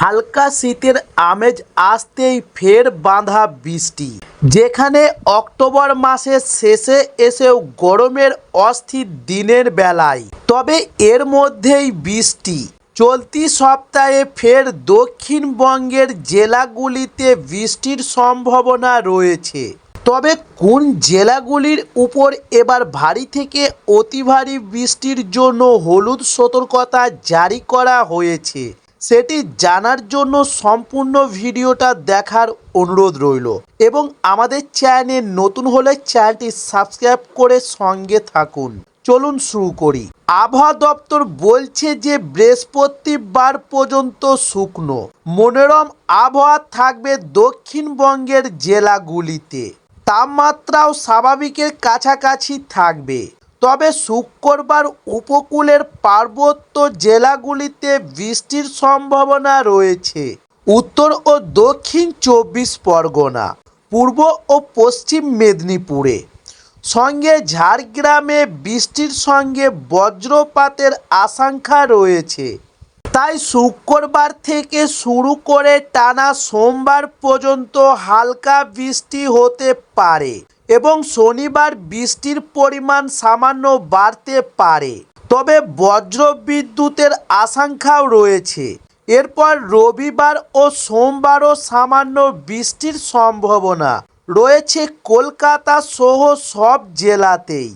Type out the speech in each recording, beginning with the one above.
হালকা শীতের আমেজ আসতেই ফের বাঁধা বৃষ্টি। যেখানে অক্টোবর মাসের শেষে এসেও গরমের অস্থির দিনের বেলায়। তবে এর মধ্যেই বৃষ্টি। চলতি সপ্তাহে ফের দক্ষিণবঙ্গের জেলাগুলিতে বৃষ্টির সম্ভাবনা রয়েছে। তবে কোন জেলাগুলির উপর এবার ভারী থেকে অতি ভারী বৃষ্টির জন্য হলুদ সতর্কতা জারি করা হয়েছে? সেটি জানার জন্য সম্পূর্ণ ভিডিওটা দেখার অনুরোধ রইল। এবং আমাদের চ্যানেল নতুন হলে চ্যানেলটি সাবস্ক্রাইব করে সঙ্গে থাকুন। চলুন শুরু করি। আবহাওয়া দপ্তর বলছে যে বৃহস্পতিবার পর্যন্ত শুকনো। মনোরম আবহাওয়া থাকবে দক্ষিণবঙ্গের জেলাগুলিতে। তাপমাত্রাও স্বাভাবিকের কাছাকাছি থাকবে। তবে শুক্রবার উপকূলের পার্বত্য জেলাগুলিতে বৃষ্টির সম্ভাবনা রয়েছে। উত্তর ও দক্ষিণ চব্বিশ পরগনা, পূর্ব ও পশ্চিম মেদিনীপুরে। সঙ্গে ঝাড়গ্রামে বৃষ্টির সঙ্গে বজ্রপাতের আশঙ্কা রয়েছে। তাই শুক্রবার থেকে শুরু করে টানা সোমবার পর্যন্ত হালকা বৃষ্টি হতে পারে। এবং শনিবার বৃষ্টির পরিমাণ সামান্য বাড়তে পারে। তবে বজ্র বিদ্যুতের আশঙ্কাও রয়েছে। এরপর রবিবার ও সোমবারও সামান্য বৃষ্টির সম্ভাবনা রয়েছে কলকাতা সহ সব জেলাতেই।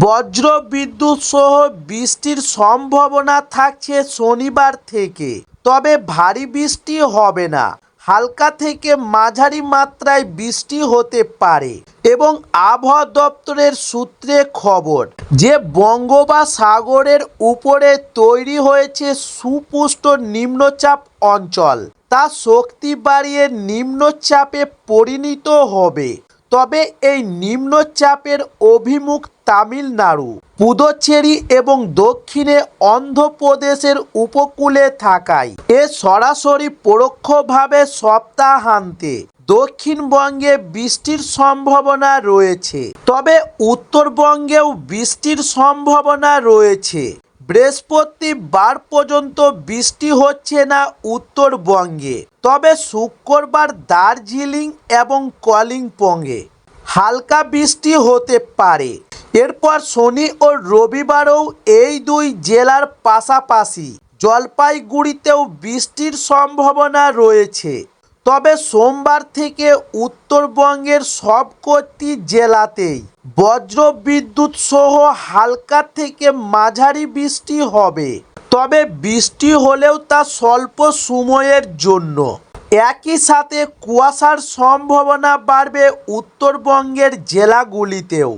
বজ্র বিদ্যুৎ সহ বৃষ্টির সম্ভাবনা থাকছে শনিবার থেকে। তবে ভারী বৃষ্টি হবে না। হালকা থেকে মাঝারি মাত্রায় বৃষ্টি হতে পারে এবং আবহাওয়া দপ্তরের সূত্রে খবর যে বঙ্গোপসাগরের উপরে তৈরি হয়েছে সুপুষ্ট নিম্নচাপ অঞ্চল, তা শক্তি বাড়িয়ে নিম্নচাপে পরিণত হবে। তবে এই নিম্নচাপের অভিমুখ তামিলনাড়ু, পুদুচেরি এবং দক্ষিণে অন্ধ্রপ্রদেশের উপকূলে থাকায় এ সরাসরি পরোক্ষভাবে সপ্তাহান্তে দক্ষিণবঙ্গে বৃষ্টির সম্ভাবনা রয়েছে। তবে উত্তরবঙ্গেও বৃষ্টির সম্ভাবনা রয়েছে। বৃহস্পতিবার পর্যন্ত বৃষ্টি হচ্ছে না উত্তরবঙ্গে, তবে শুক্রবার দার্জিলিং এবং কলিম্পংয়ে হালকা বৃষ্টি হতে পারে। এরপর শনি ও রবিবারও এই দুই জেলার পাশাপাশি জলপাইগুড়িতেও বৃষ্টির সম্ভাবনা রয়েছে। তবে সোমবার থেকে উত্তরবঙ্গের সবকটি জেলাতেই বজ্র বিদ্যুৎ সহ হালকা থেকে মাঝারি বৃষ্টি হবে। তবে বৃষ্টি হলেও তা স্বল্প সময়ের জন্য। একই সাথে কুয়াশার সম্ভাবনা বাড়বে উত্তরবঙ্গের জেলাগুলিতেও।